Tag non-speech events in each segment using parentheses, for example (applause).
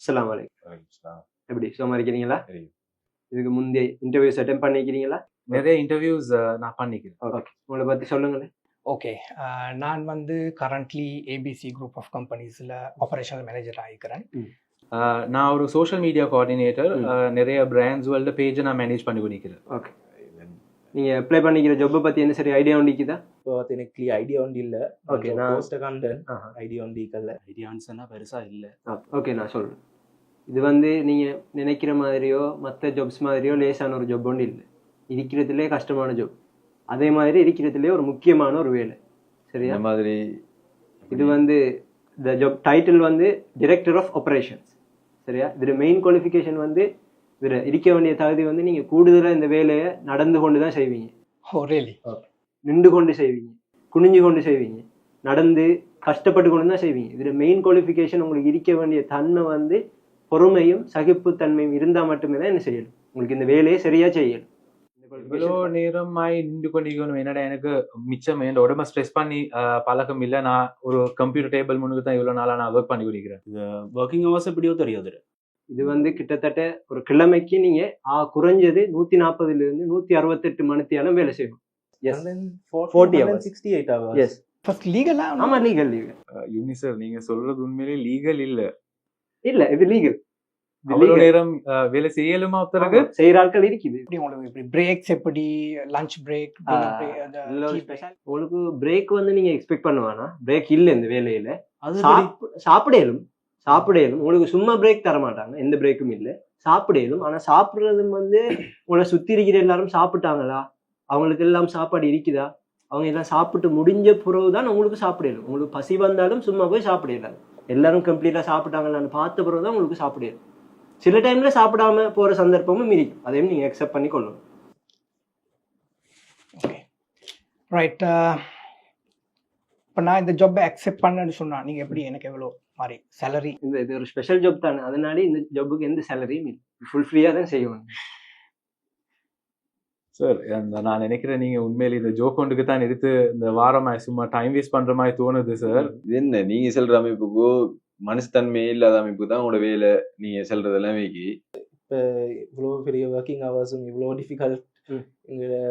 அஸ்ஸலாமு அலைக்கும். எப்படி சும்மா இருக்கிறீங்களா? சரி. இதுக்கு முந்தைய இன்டர்வியூஸ் அட்டன் பண்ணிக்கிறீங்களா? நிறைய இன்டர்வியூஸ் நான் பண்ணிக்கிறேன். ஓகே உங்களை பத்தி சொல்லுங்களேன். ஓகே நான் வந்து கரண்ட்லி ஏபிசி குரூப் ஆஃப் கம்பெனிஸில் ஆப்ரேஷனல் மேனேஜர் ஆகிக்கிறேன் நான் ஒரு சோஷியல் மீடியா கோஆர்டினேட்டர். நிறைய பிராண்ட்ஸ் வேர்ல்டு பேஜை நான் மேனேஜ் பண்ணி பண்ணிக்கிறேன் ஓகே நீங்க அப்ளை பண்ணிக்கிற ஜொப்பை பத்தி என்ன சரி ஐடியா உண்டிக்குதா இப்போ எனக்கு clear ஐடியா ஒன்று இல்லை. Okay, நான்- போஸ்ட் கண்டேன். ஐடியா ஒன்று இருக்கல. ஐடியான்ஸ்னா பெருசா இல்ல. ஓகே நான் சொல்றேன். இது வந்து நீங்க நினைக்கிற மாதிரியோ மற்ற ஜாப்ஸ் மாதிரியோ லேசான ஒரு ஜாப் ஒன்று இல்லை. இருக்கிறதுலே கஷ்டமான ஜாப் அதே மாதிரி இருக்கிறதுலே ஒரு முக்கியமான ஒரு வேலை. சரியா? இந்த மாதிரி இது வந்து இந்த ஜாப் டைட்டில் வந்து டிரெக்டர் ஆஃப் ஆப்ரேஷன்ஸ் சரியா? இதில் மெயின் குவாலிஃபிகேஷன் வந்து இதில் இருக்க வேண்டிய தகுதி வந்து நீங்கள் கூடுதலாக இந்த வேலையை நடந்து கொண்டு தான் செய்வீங்க நின்று கொண்டு செய்வீங்க. குனிஞ்சு கொண்டு செய்வீங்க. நடந்து கஷ்டப்பட்டு கொண்டு தான் செய்வீங்க. இதில் மெயின் குவாலிஃபிகேஷன் உங்களுக்கு இருக்க வேண்டிய தன்மை வந்து பொறுமையும் சகிப்புத்தன்மையும் இருந்தால் மட்டுமே தான் என்ன செய்யணும். உங்களுக்கு இந்த வேலையை சரியாக செய்யணும். இவ்வளோ நேரமாய் நின்று கொண்டிருக்கணும். என்னடா எனக்கு மிச்சம் என் உடம்ப ஸ்ட்ரெஸ் பண்ணி பழக்கம் இல்லை. நான் ஒரு கம்ப்யூட்டர் டேபிள் முன்னுக்கு தான் இவ்வளோ நாளாக நான் ஒர்க் பண்ணி கொடுக்கிறேன் ஒர்க்கிங் ஹவர்ஸ் எப்படியோ தெரியாது. இது வந்து கிட்டத்தட்ட ஒரு கிழமைக்கு நீங்க குறைஞ்சது நூத்தி நாற்பதுல இருந்து நூத்தி அறுபத்தெட்டு மணித்தியாலும் வேலை செய்யணும். Yes 40 40 hours. Sixty eight hours yes first லீகலாக ஆமா லீகல் லீகல் யூனிசர் நீங்க சொல்றது உண்மையிலே லீகல் இல்ல. இல்ல இது லீகல் நேரம் அஹ், வேலை செய்யலுமா ஒருத்தருக்கு செய்யற ஆட்கள் இருக்குது. எப்படி உங்களுக்கு இப்படி பிரேக்ஸ் எப்படி லஞ்ச் பிரேக் உங்களுக்கு பிரேக் வந்து நீங்க எக்ஸ்பெக்ட் பண்ணுவானா? பிரேக் இல்ல இந்த வேலையில. அது சாப்பிட- சாப்பிடலும். சாப்பிடலும் உங்களுக்கு சும்மா பிரேக் தர மாட்டாங்க எந்த பிரேக்கும் இல்லை. சாப்பிடலும் ஆனா சாப்பிடுறது வந்து உங்களை சுத்தி இருக்கிற எல்லாரும் சாப்பிட்டாங்களா? அவங்களுக்கு எல்லாம் சாப்பாடு இருக்குதா? அவங்க எல்லாம் சாப்பிட்டு முடிஞ்ச பிறகுதான் உங்களுக்கு சாப்பிடலும். உங்களுக்கு பசி வந்தாலும் சும்மா போய் சாப்பிடலாம். எல்லாரும் கம்ப்ளீட்டா சாப்பிட்டாங்களான்னு பார்த்த பிறகுதான் உங்களுக்கு சாப்பிடலும். சில டைம்ல சாப்பிடாம போற சந்தர்ப்பமும் இருக்கும் அதையும் நீங்க அக்செப்ட் பண்ணி கொள்ளணும் ஓகே ரைட் uh, இப்போ நான் இந்த ஜாப்பை அக்செப்ட் பண்ணேன்னு சொன்னா நீங்க எப்படி எனக்கு எவ்வளோ மாதிரி சேலரி இந்த இது ஒரு ஸ்பெஷல் ஜாப் தானே. அதனால இந்த ஜாப்புக்கு எந்த சேலரியும் ஃபுல் ஃப்ரீயா தான் செய்யணும் சார் நான் நினைக்கிறேன் நீங்க உண்மையிலே இந்த ஜோக் கொண்டுக்கு தான் எடுத்து இந்த வாரமாய் சும்மா டைம் வேஸ்ட் பண்ற மாதிரி தோணுது சார் இது என்ன? நீங்க செல்ற அமைப்புக்கு மனசுத்தன்மை இல்லாத அமைப்பு தான் உங்களோட வேலை. நீங்க செல்றதெல்லாம் வைக்கி. இப்போ இவ்வளோ பெரிய ஒர்க்கிங் ஹவர்ஸும் இவ்வளோ டிஃபிகல்ட்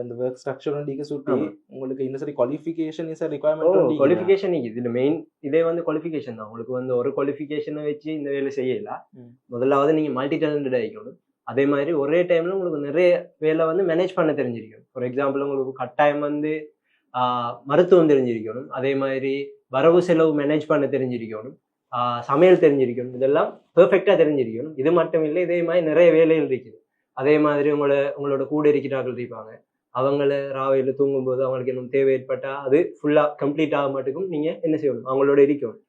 அந்த ஒர்க் ஸ்ட்ரக்சரும் டிக்க சுட்டி. உங்களுக்கு இந்த சரி குவாலிஃபிகேஷன் இஸ் ரிக்வயர்மெண்ட் குவாலிஃபிகேஷன் இதுல மெயின் இதே வந்து குவாலிஃபிகேஷன் தான். உங்களுக்கு வந்து ஒரு குவாலிஃபிகேஷனை வச்சு இந்த வேலை செய்யலாம் ம். முதலாவது நீங்க மல்டி டேலண்டட் ஆகிக்கணும் அதே மாதிரி ஒரே டைம்ல உங்களுக்கு நிறைய வேலை வந்து மேனேஜ் பண்ண தெரிஞ்சிருக்கணும். ஃபார் எக்ஸாம்பிள் உங்களுக்கு கட்டாயம் வந்து மருத்துவம் தெரிஞ்சிருக்கணும். அதே மாதிரி வரவு செலவு மேனேஜ் பண்ண தெரிஞ்சிருக்கணும். சமையல் தெரிஞ்சிருக்கணும். இதெல்லாம் பெர்ஃபெக்டா தெரிஞ்சிருக்கணும். இது மட்டும் இல்லை இதே மாதிரி நிறைய வேலைகள் இருக்குது. அதே மாதிரி உங்களோட உங்களோட கூட இருக்கிறார்கள் இருப்பாங்க. அவங்கள ராவையில் தூங்கும்போது அவங்களுக்கு என்ன தேவை ஏற்பட்டா அது ஃபுல்லா கம்ப்ளீட் ஆக மாட்டேக்கும் நீங்க என்ன செய்யணும்? அவங்களோட இருக்கணும்.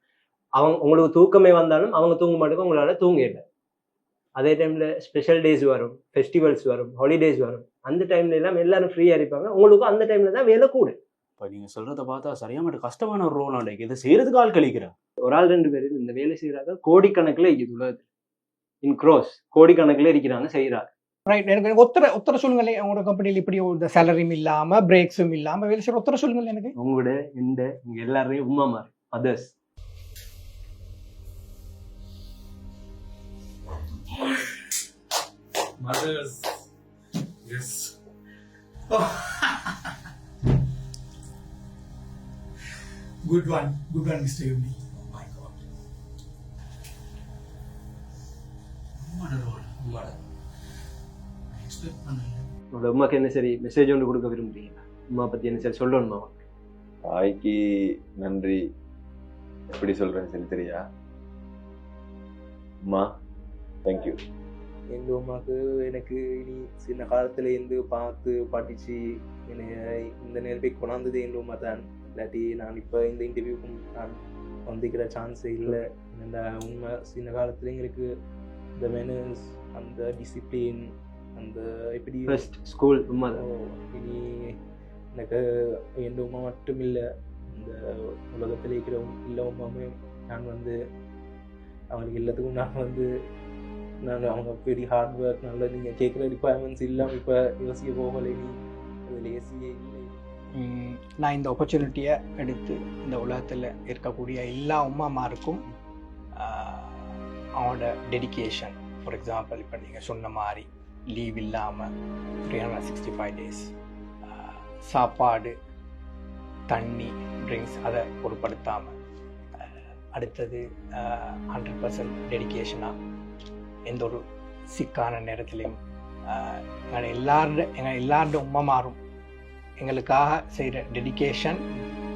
அவங்க உங்களுக்கு தூக்கமே வந்தாலும் அவங்க தூங்க மாட்டேக்கும் உங்களால தூங்க இல்லை அதே டைம்ல ஸ்பெஷல் டேஸ் வரும் ஃபெஸ்டிவல்ஸ் வரும் ஹாலிடேஸ் வரும். அந்த டைம்ல எல்லாம் எல்லாரும் ஃப்ரீயா இருப்பாங்க. உங்களுக்கும் அந்த டைம்ல தான் வேலை கூட இப்போ நீங்க சொல்றத பார்த்தா சரியா மட்டும் கஷ்டமான ஒரு ரோல் ஆண்டே இதை செய்யறதுக்கு ஆள் கழிக்கிறா? ஒரு ஆள் ரெண்டு பேர் இந்த வேலை செய்யறாங்க. கோடிக்கணக்கில் இருக்குது உலகத்தில். இன் க்ரோஸ் கோடிக்கணக்கில் இருக்கிறாங்க செய்யறாங்க. ரைட் எனக்கு ஒத்தர ஒத்தர சொல்லுங்களேன் உங்களோட கம்பெனியில் இப்படி இந்த சேலரியும் இல்லாம பிரேக்ஸும் இல்லாம வேலை செய்யற ஒத்தர சொல்லுங்கள் எனக்கு உங்களோட இந்த இங்க எல்லாரையும் உமா மாதிரி others Mothers. Yes. (laughs) Good one. Good one, Mr. Yumi. Expect பண்ணல உங்களோட உமாக்கு என்ன சரி மெசேஜ் ஒன்று கொடுக்க விரும்புறீங்களா? உமா பத்தி என்ன சரி சொல்லணுமா? தாய்க்கு நன்றி. எப்படி சொல்றேன்னு சொல்லி தெரியா? அம்மா தேங்க்யூ எங்கள் அம்மாவுக்கு எனக்கு இனி சின்ன காலத்துல இருந்து பார்த்து படிச்சு என்னைய இந்த நிலைமை கொண்டாந்தது எங்கள் அம்மா தான். இல்லாட்டி நான் இப்போ இந்த இன்டர்வியூக்கும் நான் வந்துக்கிற சான்ஸே இல்லை. இந்த உண்மை சின்ன காலத்துல எங்களுக்கு இந்த மெனஸ் அந்த டிசிப்ளின் அந்த எப்படி ஃபர்ஸ்ட் ஸ்கூல் இனி எனக்கு என் உமா மட்டும் இல்லை இந்த உலகத்தில் இருக்கிற எல்லா உமாவுமே நான் வந்து அவங்களுக்கு எல்லாத்துக்கும் நான் வந்து நான் அவங்க பெரிய ஹார்ட் ஒர்க் நல்ல நீங்கள் கேட்குற ரிக்குவயர்மெண்ட்ஸ் இல்லாமல் இப்போ யோசிக்க போகலை நீ. அதில் ஏசியே இல்லை. நான் இந்த ஆப்பர்ச்சுனிட்டியை எடுத்து இந்த உலகத்தில் இருக்கக்கூடிய எல்லா உமாமாருக்கும் அவனோட டெடிகேஷன் ஃபார் எக்ஸாம்பிள் இப்போ நீங்கள் சொன்ன மாதிரி லீவ் இல்லாமல் three hundred sixty five days சாப்பாடு தண்ணி ட்ரிங்க்ஸ் அதை பொருட்படுத்தாமல் அடுத்தது ஹண்ட்ரட் பர்சன்ட் டெடிகேஷனாக எந்த ஒரு சிக்கான நேரத்துலையும் எங்கள் எல்லாரோட எங்கள் எல்லாரோட உண்மை மாறும் எங்களுக்காக செய்கிற dedication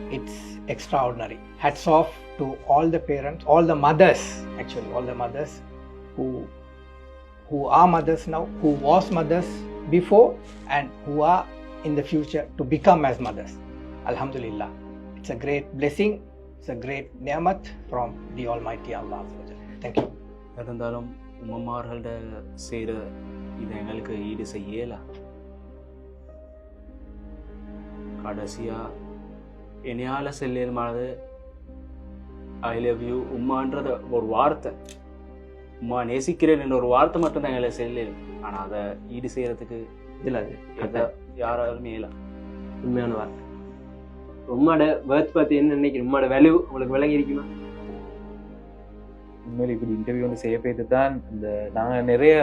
it's extraordinary hats off to all the parents all the mothers actually all the mothers who who are mothers now, who was mothers before, and who are in the future to become as mothers. Alhamdulillah. It's a great blessing. It's a great ni'mat from the Almighty Allah. Thank you. இருந்தாலும் உம்மமார்கள்ட செய்கிற இதை எங்களுக்கு ஈடு செய்யல கடைசியாக என்னையால் செல்லியமானது I love you உம்மான்றத ஒரு வார்த்தை உம்மா நேசிக்கிறேன் என்ற ஒரு வார்த்தை மட்டும் தான் எங்களை செல்லியல் ஆனால் அதை ஈடு செய்யறதுக்கு இல்லை அது யாராலுமே இல்லை. உண்மையான வார்த்தை. உம்மோட வேர்த் பற்றி என்ன நினைக்கிறேன் உம்மோட வேல்யூ உங்களுக்கு விளங்கி இருக்குமா? உண்மையில இப்படி இன்டர்வியூ வந்து செய்ய போய்த்து தான் இந்த நாங்கள் நிறைய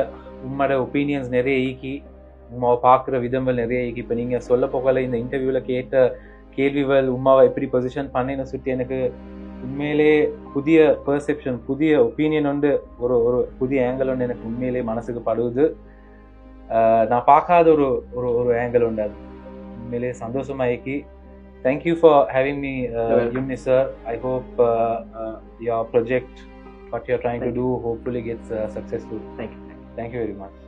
உம்மோட ஒப்பீனியன்ஸ் நிறைய ஈக்கி உமாவை பார்க்குற விதங்கள் நிறைய ஈக்கி. இப்போ நீங்கள் சொல்ல போகல இந்த இன்டர்வியூவில் கேட்ட கேள்விகள் உமாவை எப்படி பொசிஷன் பண்ணின சுற்றி எனக்கு உண்மையிலே புதிய பெர்செப்ஷன் புதிய ஒப்பீனியன் வந்து ஒரு ஒரு புதிய ஆங்கிள் ஒன்று எனக்கு உண்மையிலே மனசுக்கு படுவது ஆஹ் நான் பார்க்காத ஒரு ஒரு ஒரு ஆங்கிள் உண்டு அது உண்மையிலே சந்தோஷமா இக்கி thank you for having me uni sir I hope your project what you're trying to Thank do hopefully gets uh, successful. Thank you Thank you very much.